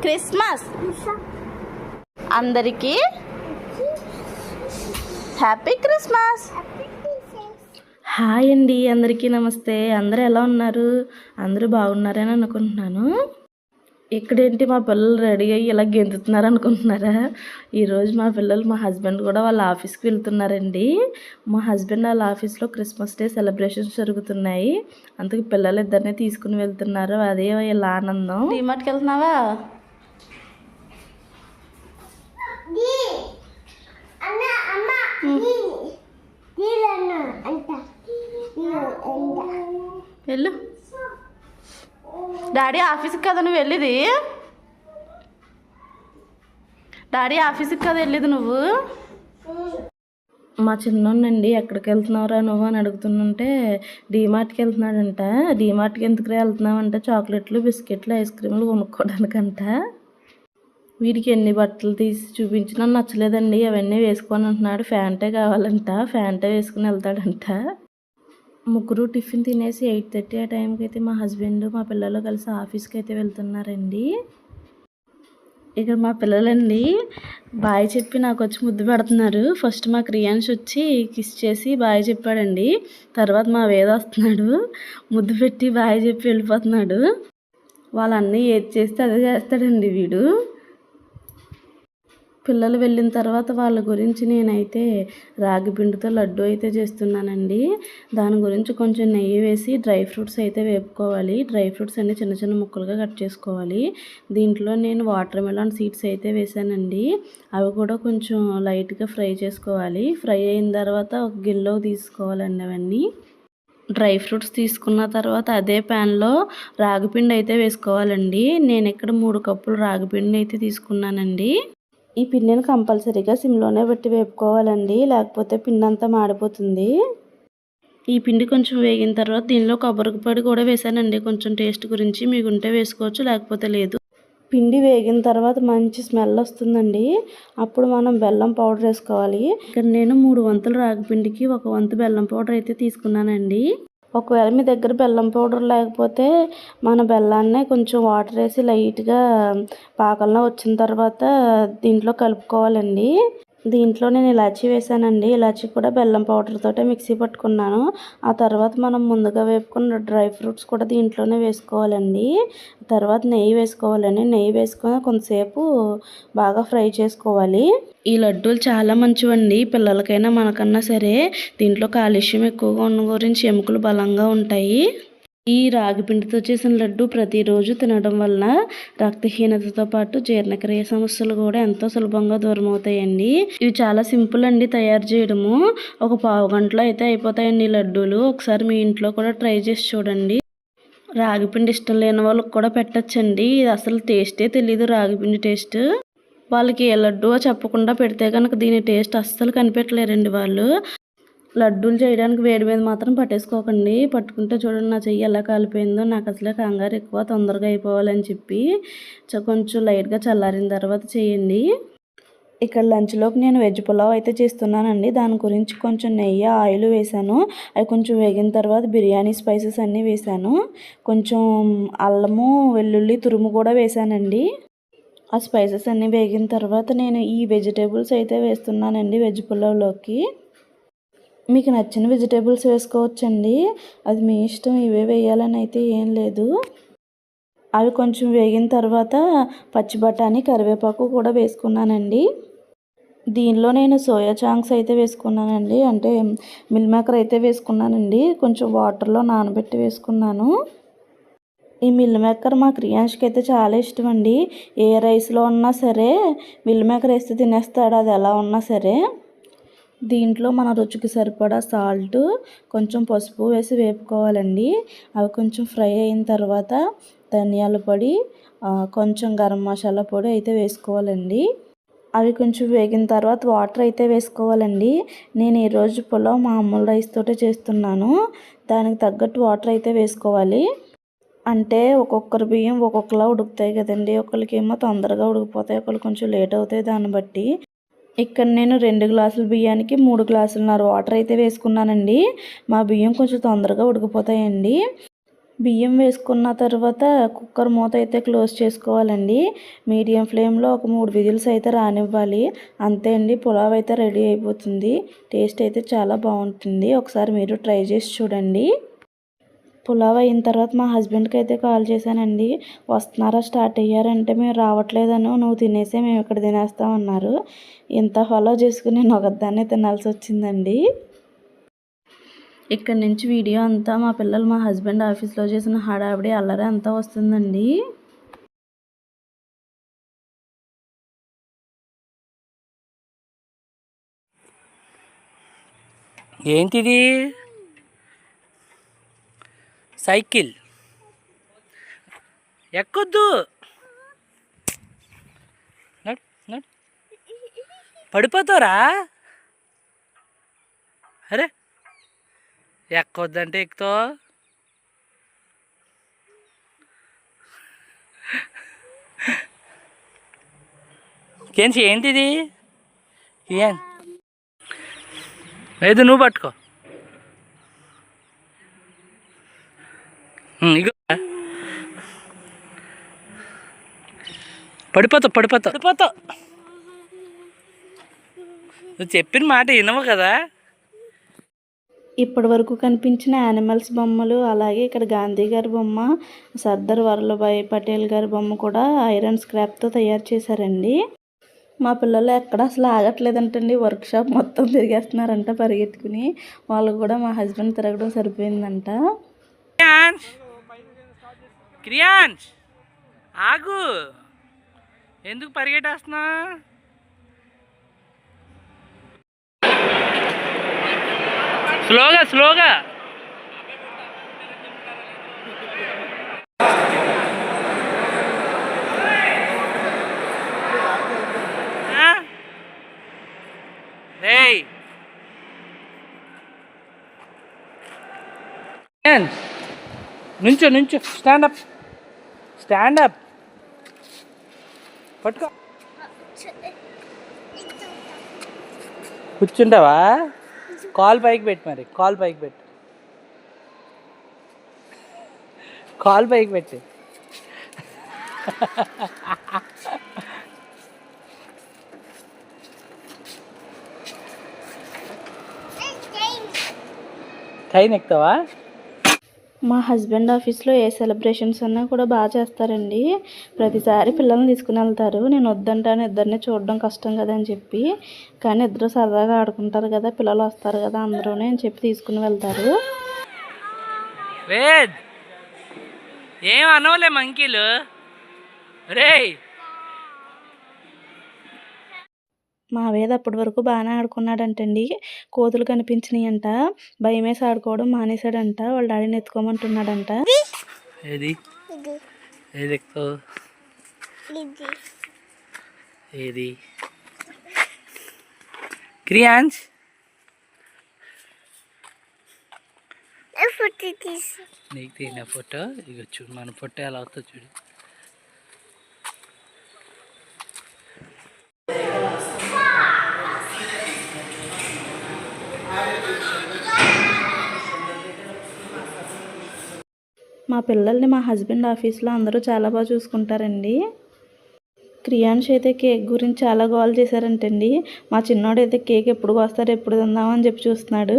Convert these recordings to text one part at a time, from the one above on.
Christmas. అందరికీ happy Christmas. Hi అండి అందరికీ నమస్తే. అందరూ ఎలా ఉన్నారు? అందరూ బాగున్నారని అనుకుంటున్నాను. ఇక్కడేంటి మా పిల్లలు రెడీ అయ్యి ఇలా గెంతుతున్నారు అనుకుంటున్నారా? ఈరోజు మా పిల్లలు మా హస్బెండ్ కూడా వాళ్ళ ఆఫీస్కి వెళ్తున్నారండి. మా హస్బెండ్ వాళ్ళ ఆఫీస్లో క్రిస్మస్ డే సెలబ్రేషన్స్ జరుగుతున్నాయి. అందుకే పిల్లలు ఇద్దరిని తీసుకుని వెళ్తున్నారు. అదే వీళ్ళ ఆనందం. డిమార్ట్కి వెళ్తున్నావా? అన్న అమ్మ నీళ్ళను అంట. అంట. వెళ్ళు. డాడీ ఆఫీస్కి కదా నువ్వు వెళ్ళిది? డాడీ ఆఫీస్కి కదా వెళ్ళేది నువ్వు? మా చిన్నోన్నండి ఎక్కడికి వెళ్తున్నావురా నువ్వు అని అడుగుతుంటే డీమార్ట్కి వెళ్తున్నాడంట. డీమార్ట్కి ఎందుకు వెళ్తున్నావంటే? చాక్లెట్లు బిస్కెట్లు ఐస్ క్రీమ్లు కొనుక్కోవడానికంట వీడికి ఎన్ని బట్టలు తీసి చూపించినా నచ్చలేదండి. అవన్నీ వేసుకొని అంటున్నాడు ఫ్యాంటే కావాలంట. ఫ్యాంటే వేసుకుని వెళ్తాడంట. ముగ్గురు టిఫిన్ తినేసి ఎయిట్ థర్టీ ఆ టైంకి అయితే మా హస్బెండ్ మా పిల్లలు కలిసి ఆఫీస్కి అయితే వెళ్తున్నారండి. ఇక్కడ మా పిల్లలండి బాయ్ చెప్పి నాకు వచ్చి ముద్దు పెడుతున్నారు. ఫస్ట్ మా క్రియాన్స్ వచ్చి కిస్ చేసి బాయ్ చెప్పాడండి. తర్వాత మా వేద వస్తున్నాడు. ముద్దు పెట్టి బాయ్ చెప్పి వెళ్ళిపోతున్నాడు. వాళ్ళన్నీ ఏది చేస్తే అదే చేస్తాడండి వీడు. పిల్లలు వెళ్ళిన తర్వాత వాళ్ళ గురించి నేనైతే రాగి పిండితో లడ్డు అయితే చేస్తున్నానండి. దాని గురించి కొంచెం నెయ్యి వేసి డ్రై ఫ్రూట్స్ అయితే వేపుకోవాలి. డ్రై ఫ్రూట్స్ అన్ని చిన్న చిన్న ముక్కలుగా కట్ చేసుకోవాలి. దీంట్లో నేను వాటర్ మెలాన్ సీడ్స్ అయితే వేసానండి. అవి కూడా కొంచెం లైట్గా ఫ్రై చేసుకోవాలి. ఫ్రై అయిన తర్వాత ఒక గిల్లో తీసుకోవాలండి అవన్నీ. డ్రై ఫ్రూట్స్ తీసుకున్న తర్వాత అదే ప్యాన్లో రాగిపిండి అయితే వేసుకోవాలండి. నేను ఇక్కడ మూడు కప్పులు రాగిపిండి అయితే తీసుకున్నానండి. ఈ పిండిని కంపల్సరీగా సిమ్లోనే పెట్టి వేపుకోవాలండి లేకపోతే పిండి అంతా మాడిపోతుంది. ఈ పిండి కొంచెం వేగిన తర్వాత దీనిలో కొబ్బరి పొడి కూడా వేసానండి. కొంచెం టేస్ట్ గురించి మీకు ఉంటే వేసుకోవచ్చు లేకపోతే లేదు. పిండి వేగిన తర్వాత మంచి స్మెల్ వస్తుందండి. అప్పుడు మనం బెల్లం పౌడర్ వేసుకోవాలి. ఇక్కడ నేను మూడు వంతులు రాగి పిండికి ఒక వంతు బెల్లం పౌడర్ అయితే తీసుకున్నానండి. ఒకవేళ మీ దగ్గర బెల్లం పౌడర్ లేకపోతే మన బెల్లాన్నే కొంచెం వాటర్ వేసి లైట్గా పాకంలో వచ్చిన తర్వాత దీంట్లో కలుపుకోవాలండి. దీంట్లో నేను ఇలాచీ వేసానండి. ఇలాచీ కూడా బెల్లం పౌడర్ తోటే మిక్సీ పట్టుకున్నాను. ఆ తర్వాత మనం ముందుగా వేపుకున్న డ్రై ఫ్రూట్స్ కూడా దీంట్లోనే వేసుకోవాలండి. తర్వాత నెయ్యి వేసుకోవాలండి. నెయ్యి వేసుకొని కొంతసేపు బాగా ఫ్రై చేసుకోవాలి. ఈ లడ్డూలు చాలా మంచివండి. పిల్లలకైనా మనకన్నా సరే. దీంట్లో కాలుష్యం ఎక్కువగా ఉన్న గురించి ఎముకలు బలంగా ఉంటాయి. ఈ రాగిపిండితో చేసిన లడ్డు ప్రతిరోజు తినడం వలన రక్తహీనతతో పాటు జీర్ణక్రియ సమస్యలు కూడా ఎంతో సులభంగా దూరం అవుతాయండి ఇవి చాలా సింపుల్ అండి తయారు చేయడము. ఒక పావు గంటలో అయితే అయిపోతాయండి ఈ లడ్డూలు. ఒకసారి మీ ఇంట్లో కూడా ట్రై చేసి చూడండి. రాగిపిండి ఇష్టం లేని వాళ్ళకి కూడా పెట్టచ్చండి. ఇది అసలు టేస్టే తెలియదు రాగిపిండి టేస్ట్. వాళ్ళకి ఏ లడ్డు చెప్పకుండా పెడితే కనుక దీని టేస్ట్ అస్సలు కనిపెట్టలేరండి వాళ్ళు. లడ్డూలు చేయడానికి వేడి మీద మాత్రం పట్టేసుకోకండి. పట్టుకుంటే చూడండి నా చెయ్యి ఎలా కాలిపోయిందో. నాకు అసలే కంగారు ఎక్కువ తొందరగా అయిపోవాలని చెప్పి కొంచెం లైట్గా చల్లారిన తర్వాత చేయండి. ఇక్కడ లంచ్లోకి నేను వెజ్ పులావ్ అయితే చేస్తున్నానండి. దాని గురించి కొంచెం నెయ్యి ఆయిల్ వేసాను అవి కొంచెం వేగిన తర్వాత బిర్యానీ స్పైసెస్ అన్నీ వేసాను కొంచెం అల్లము వెల్లుల్లి తురుము కూడా వేసానండి ఆ స్పైసెస్ అన్నీ వేగిన తర్వాత నేను ఈ వెజిటేబుల్స్ అయితే వేస్తున్నానండి వెజ్ పులావ్లోకి. మీకు నచ్చిన వెజిటేబుల్స్ వేసుకోవచ్చండి. అది మీ ఇష్టం ఇవే వేయాలని అయితే ఏం లేదు. అవి కొంచెం వేగిన తర్వాత పచ్చి బఠానీ కరివేపాకు కూడా వేసుకున్నానండి. దీనిలో నేను సోయా చాంక్స్ అయితే వేసుకున్నానండి. అంటే మిల్ మేకర్ అయితే వేసుకున్నానండి. కొంచెం వాటర్లో నానబెట్టి వేసుకున్నాను. ఈ మిల్ మేకర్ మా క్రియాంష్కి అయితే చాలా ఇష్టం అండి ఏ రైస్లో ఉన్నా సరే మిల్ మేకర్ వేస్తే తినేస్తాడు. అది ఎలా ఉన్నా సరే. దీంట్లో మన రుచికి సరిపడా సాల్ట్ కొంచెం పసుపు వేసి వేపుకోవాలండి. అవి కొంచెం ఫ్రై అయిన తర్వాత ధనియాల పొడి కొంచెం గరం మసాలా పొడి అయితే వేసుకోవాలండి. అవి కొంచెం వేగిన తర్వాత వాటర్ అయితే వేసుకోవాలండి. నేను ఈరోజు పులావ్ మామూలు రైస్ తోటే చేస్తున్నాను. దానికి తగ్గట్టు వాటర్ అయితే వేసుకోవాలి. అంటే ఒక్కొక్కరు బియ్యం ఒక్కొక్కలా ఉడుకుతాయి కదండి. ఒకరికేమో తొందరగా ఉడికిపోతాయి ఒకరు కొంచెం లేట్ అవుతాయి దాన్ని బట్టి. ఇక్కడ నేను రెండు గ్లాసుల బియ్యానికి మూడు గ్లాసులున్నర వాటర్ అయితే వేసుకున్నానండి. మా బియ్యం కొంచెం తొందరగా ఉడికిపోతాయండి. బియ్యం వేసుకున్న తర్వాత కుక్కర్ మూత అయితే క్లోజ్ చేసుకోవాలండి. మీడియం ఫ్లేమ్లో ఒక మూడు విజిల్స్ అయితే రానివ్వాలి. అంతే అండి పులావ్ అయితే రెడీ అయిపోతుంది. టేస్ట్ అయితే చాలా బాగుంటుంది. ఒకసారి మీరు ట్రై చేసి చూడండి. పులావ్ అయిన తర్వాత మా హస్బెండ్కి అయితే కాల్ చేశానండి. వస్తున్నారా? స్టార్ట్ అయ్యారంటే మేము రావట్లేదను నువ్వు తినేసే మేము ఇక్కడ తినేస్తామన్నారు ఇంత ఫాలో చేసుకుని నేను ఒకదాన్నే తినాల్సి వచ్చిందండి. ఇక్కడ నుంచి వీడియో అంతా మా పిల్లలు మా హస్బెండ్ ఆఫీస్లో చేసిన హడావిడి అల్లరి అంతా వస్తుందండి. ఏంటిది? సైకిల్. ఎక్కొద్దు. పడిపోతావురా. పడిపోతారా అరే ఎక్కొద్దంటే ఎక్కుతావు కేంచి ఏంటిది? ఏం? లేదు నువ్వు పట్టుకో. ఇగో. పడిపోతావు పడిపోతావు పడిపోతావు నువ్వు చెప్పిన మాట వినవు కదా. ఇప్పటి వరకు కనిపించిన యానిమల్స్ బొమ్మలు అలాగే ఇక్కడ గాంధీ గారి బొమ్మ సర్దార్ వల్లభాయ్ పటేల్ గారి బొమ్మ కూడా ఐరన్ స్క్రాప్తో తయారు చేశారండి. మా పిల్లలు ఎక్కడ అసలు ఆగట్లేదంటండి. వర్క్ షాప్ మొత్తం తిరిగేస్తున్నారంట పరిగెత్తుకుని. వాళ్ళు కూడా మా హస్బెండ్ తిరగడం సరిపోయిందంట. క్రియాన్స్ ఆగు. ఎందుకు పరిగెట్టేస్తున్నా? స్లోగా స్లోగా? రేయ్. నుంచో నుంచో. స్టాండ్ అప్ స్టాండ్ అప్ పట్టుకో. కూర్చుంటావా? కాల్ పైకి పెట్టు మరి. కాల్ పైకి పెట్టు. కాల్ పైకి పెట్టి. ట్రైన్ ఎక్కుతావా? మా హస్బెండ్ ఆఫీస్లో ఏ సెలబ్రేషన్స్ అన్నా కూడా బాగా చేస్తారండి. ప్రతిసారి పిల్లల్ని తీసుకుని వెళ్తారు. నేను వద్దంటాను ఇద్దరిని చూడడం కష్టం కదా అని చెప్పి. కానీ ఇద్దరు సరదాగా ఆడుకుంటారు కదా పిల్లలు వస్తారు కదా అందరూనే అని చెప్పి తీసుకుని వెళ్తారు. ఏం అనవలే మంకీలు? రే మా వేద అప్పటి వరకు బాగానే ఆడుకున్నాడంటండి. కోతులు కనిపించినాయి అంట భయం వేసి ఆడుకోవడం మానేశాడంట. వాళ్ళ డాడీని ఎత్తుకోమంటున్నాడంట ఏది? ఇది. ఏది క్రియాన్స్? నీకు ఫోటో? ఇక చూడు మన ఫోటో ఎలా అవుతుందో చూడు. పిల్లల్ని మా హస్బెండ్ ఆఫీస్లో అందరూ చాలా బాగా చూసుకుంటారండి. క్రియాన్ష్ అయితే కేక్ గురించి చాలా గోల్ చేశారంటండి. మా చిన్నోడైతే కేక్ ఎప్పుడు కోస్తారు ఎప్పుడు తిందామని చెప్పి చూస్తున్నాడు.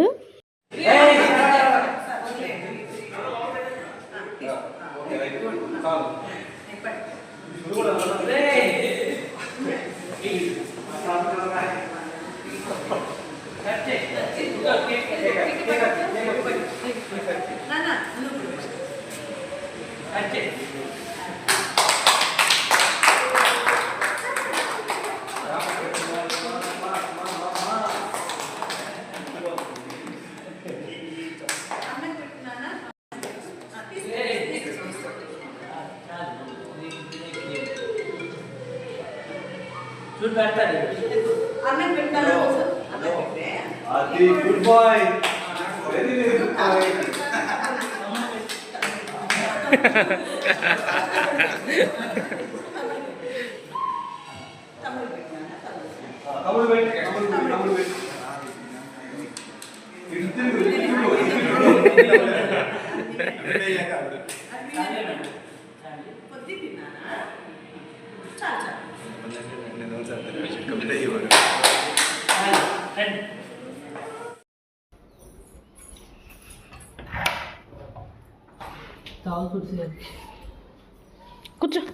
ದುಡ್ಡು ಬರ್ತಾ ಇದೆ ಅನ್ನ ಬಿಡ್ತಾನೆ ಅನ್ನ ಬಿಟ್ಟೆ ಅತಿ good boy very very good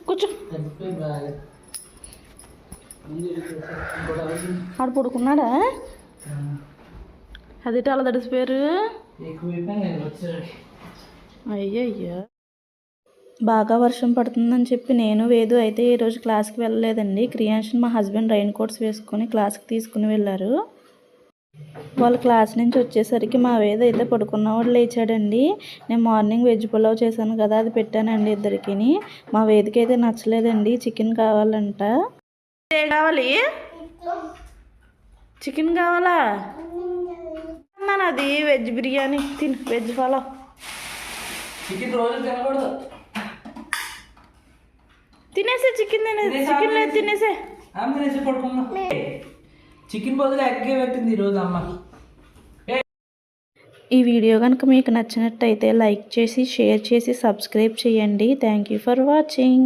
కుర్చీ ఆడు పడుకున్నాడా? అది అలా తడిసిపోయారు అయ్యయ్యో. బాగా వర్షం పడుతుందని చెప్పి నేను వేదు అయితే ఈరోజు క్లాస్కి వెళ్ళలేదండి. క్రియాన్షన్ మా హస్బెండ్ రైన్ కోట్స్ వేసుకొని క్లాస్కి తీసుకుని వెళ్ళారు. వాళ్ళ క్లాస్ నుంచి వచ్చేసరికి మా వేద అయితే పడుకున్నవాడు లేచాడండి. నేను మార్నింగ్ వెజ్ పులావ్ చేశాను కదా అది పెట్టానండి ఇద్దరికి మా వేదికి అయితే నచ్చలేదండి. చికెన్ కావాలంట. ఏం కావాలి చికెన్ కావాలా? అన్నాను అది వెజ్ బిర్యానీ. తిను వెజ్ పులావ్. చికెన్ రోజు తినకూడదు. తినేసే చికెన్ తినేసి చికెన్ లేదు తినేసే. ఆమె తినేసి పడుకున్నా చికెన్ బదులు ఎగ్గే పెట్టింది ఈరోజు అమ్మ? ఈ వీడియో కనుక మీకు నచ్చినట్టయితే లైక్ చేసి షేర్ చేసి సబ్స్క్రైబ్ చేయండి. Thank you for watching